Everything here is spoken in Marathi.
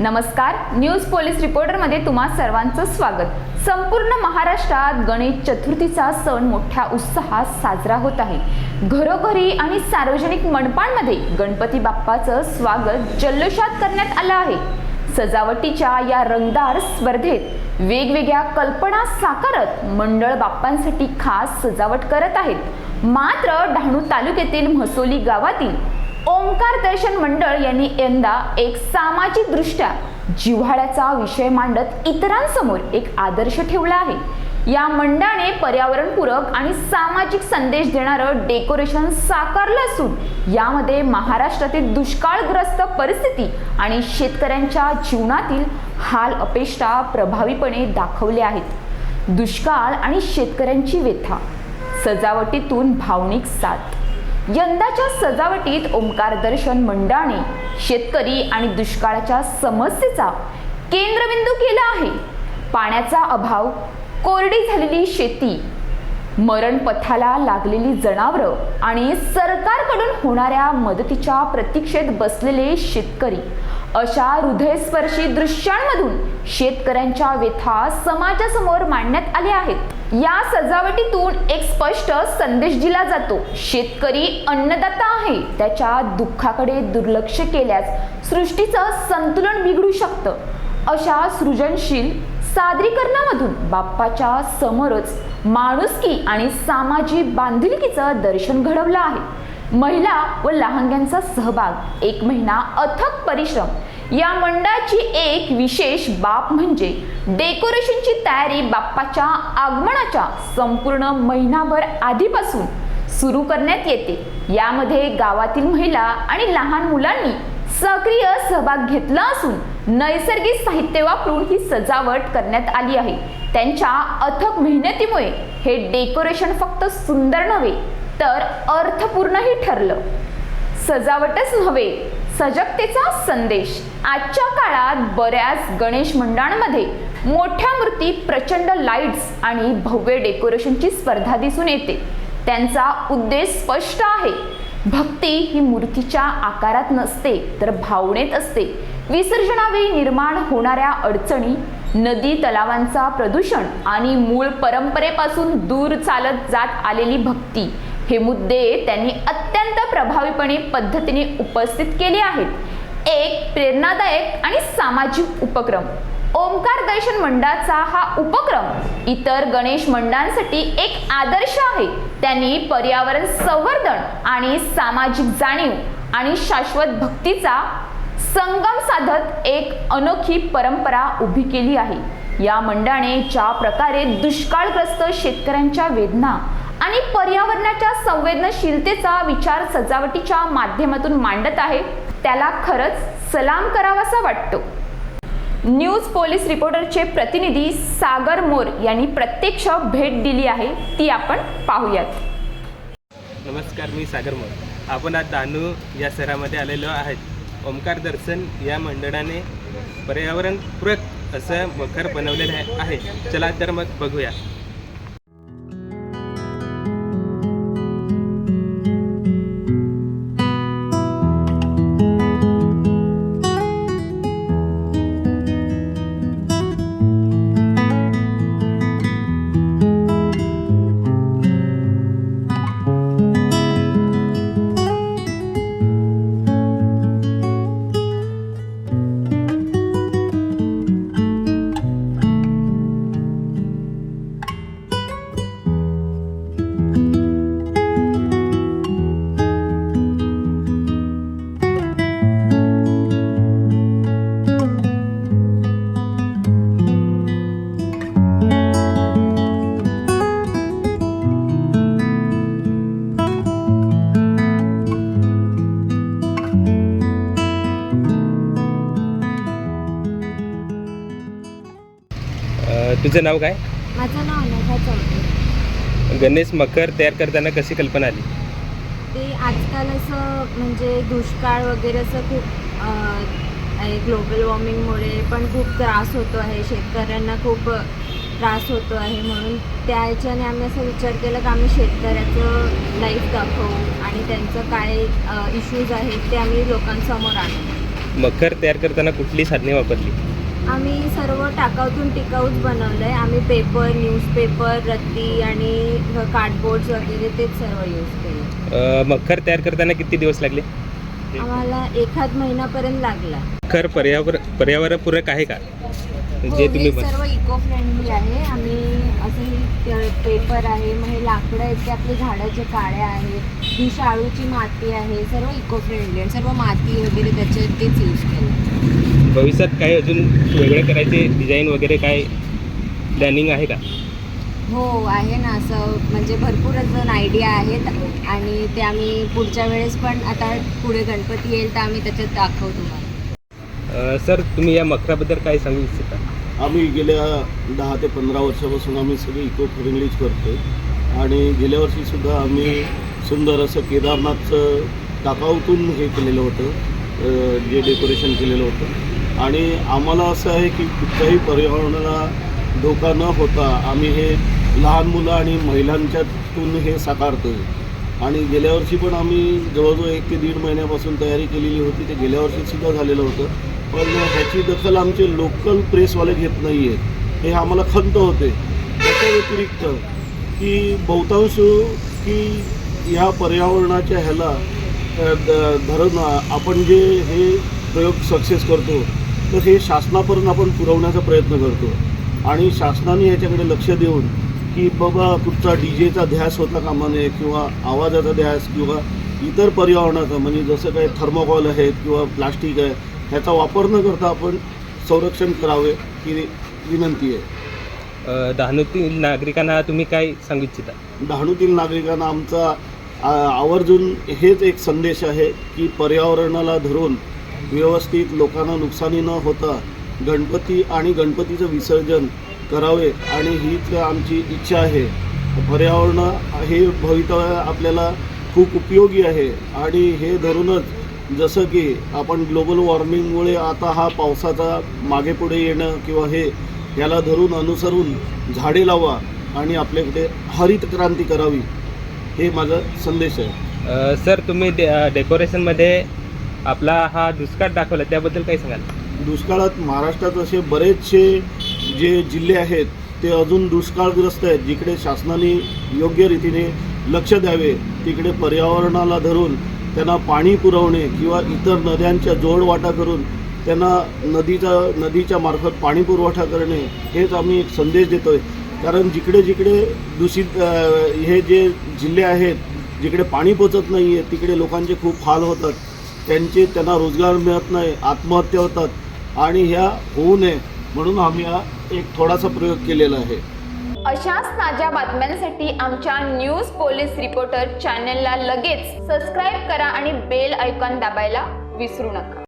नमस्कार. न्यूज पोलीस रिपोर्टरमध्ये तुम्हा सर्वांचं स्वागत. संपूर्ण महाराष्ट्रात गणेश चतुर्थीचा सण मोठ्या उत्साहात साजरा होत आहे. घरोघरी आणि सार्वजनिक मंडपांमध्ये गणपती बाप्पाचं स्वागत जल्लोषात करण्यात आलं आहे. सजावटीच्या या रंगदार स्पर्धेत वेगवेगळ्या कल्पना साकारत मंडळ बाप्पांसाठी खास सजावट करत आहेत. मात्र डहाणू तालुक्यातील म्हसोली गावातील ओंकार दर्शन मंडळ यांनी यंदा एक सामाजिक दृष्ट्या जिव्हाळ्याचा विषय मांडत इतरांसमोर एक आदर्श ठेवला आहे. या मंडळाने पर्यावरणपूरक आणि सामाजिक संदेश देणारं डेकोरेशन साकारलं असून यामध्ये महाराष्ट्रातील दुष्काळग्रस्त परिस्थिती आणि शेतकऱ्यांच्या जीवनातील हाल अपेष्टा प्रभावीपणे दाखवले आहेत. दुष्काळ आणि शेतकऱ्यांची व्यथा सजावटीतून भावनिक साथ. यंदाच्या सजावटीत ओंकार दर्शन मंडळाने शेतकरी आणि दुष्काळाच्या समस्येचा केंद्रबिंदू केला आहे. पाण्याचा अभाव कोरडी झालेली शेती मरण पथाला लागलेली जनावरं आणि सरकारकडून होणाऱ्या मदतीच्या प्रतीक्षेत बसलेले शेतकरी अशा हृदयस्पर्शी दृश्यांमधून शेतकऱ्यांच्या व्यथा समाजासमोर मांडण्यात आल्या आहेत. या सजावटीतून एक स्पष्ट संदेश दिला जातो. शेतकरी अन्नदाता आहे. त्याच्या दुःखाकडे दुर्लक्ष केल्यास सृष्टीचं संतुलन बिघडू शकतं. अशा सृजनशील सादरीकरणामधून बाप्पाच्या समोरच माणुसकी आणि सामाजिक बांधिलकीचं दर्शन घडवलं आहे. महिला व लहानग्यांचा सहभाग एक महिना अथक परिश्रम. या मंडळाची एक विशेष बाब म्हणजे डेकोरेशनची तयारी बाप्पाच्या आगमनाच्या संपूर्ण महिनाभर आधीपासून सुरू करण्यात येते. यामध्ये गावातील महिला आणि लहान मुलांनी सक्रिय सहभाग घेतला असून नैसर्गिक साहित्य वापरून ही सजावट करण्यात आली आहे. त्यांच्या अथक मेहनतीमुळे हे डेकोरेशन फक्त सुंदर नव्हे तर अर्थपूर्णही ठरलं. सजावटच नव्हे सजगतेचा संदेश. आजच्या काळात बऱ्याच गणेश मंडळांमध्ये मोठ्या मूर्ती प्रचंड लाईट्स आणि भव्य डेकोरेशनची स्पर्धा दिसून येते. त्यांचा उद्देश स्पष्ट आहे. भक्ती ही मूर्तीच्या आकारात नसते तर भावनेत असते. विसर्जनावेळी निर्माण होणाऱ्या अडचणी नदी तलावांचा प्रदूषण आणि मूळ परंपरेपासून दूर चालत जात आलेली भक्ती हे मुद्दे त्यांनी अत्यंत प्रभावीपणे पद्धतीने उपस्थित केले आहेत. एक प्रेरणादायक आणि सामाजिक उपक्रम. ओंकार दर्शन मंडळाचा हा उपक्रम इतर गणेश मंडळांसाठी एक आदर्श आहे. त्यांनी पर्यावरण संवर्धन आणि सामाजिक जाणीव आणि शाश्वत भक्तीचा संगम साधत एक अनोखी परंपरा उभी केली आहे. या मंडळाने ज्या प्रकारे दुष्काळग्रस्त शेतकऱ्यांच्या वेदना आणि पर्यावरणाच्या संवेदनशीलतेचा विचार सजावटीच्या माध्यमातून मांडत आहे. त्याला खरंच सलाम करावासा वाटतो. न्यूज पोलीस रिपोर्टरचे प्रतिनिधी सागर मोर यांनी प्रत्यक्ष भेट दिली आहे. ती आपण पाहूयात. नमस्कार मी सागर मोर. आपण आज दानू या शहरामध्ये आलेलो आहेत. ओमकार दर्शन या मंडळाने पर्यावरणपूरक असं मखर बनवलेलं आहे. चला तर मग बघूया. तुझं नाव काय? माझं नाव अनघा चौधरी. गणेश मकर तयार करताना कशी कल्पना आली? ते आजकाल असं म्हणजे दुष्काळ वगैरे असं खूप ग्लोबल वॉर्मिंगमुळे पण खूप त्रास होतो आहे. शेतकऱ्यांना खूप त्रास होतो आहे. म्हणून त्या ह्याच्याने आम्ही असा विचार केला की आम्ही शेतकऱ्याचं लाईफ दाखवू आणि त्यांचं काय इश्यूज आहेत ते आम्ही लोकांसमोर आणू. मखर तयार करताना कुठली साधने वापरली? आम्ही सर्व टाकाऊतून टिकाऊच बनवलं आहे आम्ही पेपर न्यूजपेपर रद्दी आणि कार्डबोर्ड्स वगैरे तेच सर्व यूज केले अ, मखर तयार करताना किती दिवस लागले? आम्हाला एखाद महिनापर्यंत लागला. मखर पर्यावर पर्यावरणपूरक आहे का? हो, जे तुम्ही हे बन- सर्व इको फ्रेंडली आहे. आम्ही असं पेपर आहे मग हे लाकडं आहेत ते आपले झाडाचे काड्या आहेत ही शाळूची माती आहे सर्व इको फ्रेंडली आहे. सर्व माती वगैरे त्याचे तेच यूज केलं भविष्यात काही अजून वेगळं करायचे डिझाईन वगैरे काय प्लॅनिंग आहे का? हो आहे ना. असं म्हणजे भरपूर अजून आयडिया आहेत आणि ते आम्ही पुढच्या वेळेस पण आता पुढे गणपती येईल तर आम्ही त्याच्यात दाखवू तुम्हाला. सर तुम्ही या मखराबद्दल काय सांगू इच्छिता? आम्ही गेल्या दहा ते पंधरा वर्षापासून आम्ही सगळे इको फ्रेंडलीच करतो आणि गेल्या वर्षीसुद्धा आम्ही सुंदर असं केदारनाथचं टाकाऊतून हे केलेलं होतं. जे डेकोरेशन केलेलं होतं. आणि आम्हाला असं आहे की कुठल्याही पर्यावरणाला धोका न होता आम्ही हे लहान मुलं आणि महिलांच्यातून हे साकारतो आणि गेल्या वर्षी पण आम्ही जवळजवळ एक ते दीड महिन्यापासून तयारी केलेली होती ते गेल्या वर्षीसुद्धा झालेलं होतं. पण ह्याची दखल आमचे लोकल प्रेसवाले घेत नाही आहेत हे आम्हाला खंत होते. त्याच्या व्यतिरिक्त की बहुतांश की ह्या पर्यावरणाच्या ह्याला धरण द- आपण जे हे प्रयोग सक्सेस करतो तर हे शासनापर्यंत आपण पुरवण्याचा प्रयत्न करतो आणि शासनाने याच्याकडे लक्ष देऊन की बाबा कुठचा डी जेचा ध्यास होता कामा नये किंवा आवाजाचा ध्यास किंवा इतर पर्यावरणाचा म्हणजे जसं काही थर्मोकॉल आहेत किंवा प्लास्टिक आहे ह्याचा वापर न करता आपण संरक्षण करावे ही विनंती आहे. डहाणूतील नागरिकांना तुम्ही काय सांगू इच्छिता? डहाणूतील नागरिकांना आमचा आवर्जून हेच एक संदेश आहे की पर्यावरणाला धरून व्यवस्थित लोकांना नुकसानी न होता गणपती आणि गणपतीचं विसर्जन करावे आणि हीच आमची इच्छा आहे. पर्यावरण हे भवितव्य आपल्याला खूप उपयोगी आहे आणि हे धरूनच जसं की आपण ग्लोबल वॉर्मिंगमुळे आता हा पावसाचा मागे पुढे येणं किंवा हे याला धरून अनुसरून झाडे लावा आणि आपल्याकडे हरित क्रांती करावी. हे माझा संदेश आहे. सर तुम्ही डे डेकोरेशनमध्ये आपला हा दुष्काळ दाखवला त्याबद्दल काय सांगाल? दुष्काळात महाराष्ट्रात असे बरेचसे जे जिल्हे आहेत ते अजून दुष्काळग्रस्त आहेत. जिकडे शासनाने योग्य रीतीने लक्ष द्यावे तिकडे पर्यावरणाला धरून त्यांना पाणी पुरवणे किंवा इतर नद्यांच्या जोडवाटा करून त्यांना नदीचा नदीच्या मार्फत पाणी पुरवठा करणे हेच आम्ही एक संदेश देतो आहे कारण जिकडे जिकडे दूषित हे जे जिल्हे आहेत जिकडे पाणी पोचत नाही आहे तिकडे लोकांचे खूप हाल होतात. त्यांचे त्यांना रोजगार मिळत नाही आत्महत्या होतात आणि ह्या होऊ नये म्हणून आम्ही हा एक थोडासा प्रयोग केलेला आहे. अशाच ताज्या बातम्यांसाठी आमच्या न्यूज पोलीस रिपोर्टर चॅनलला लगेच सबस्क्राईब करा आणि बेल ऐकॉन दाबायला विसरू नका.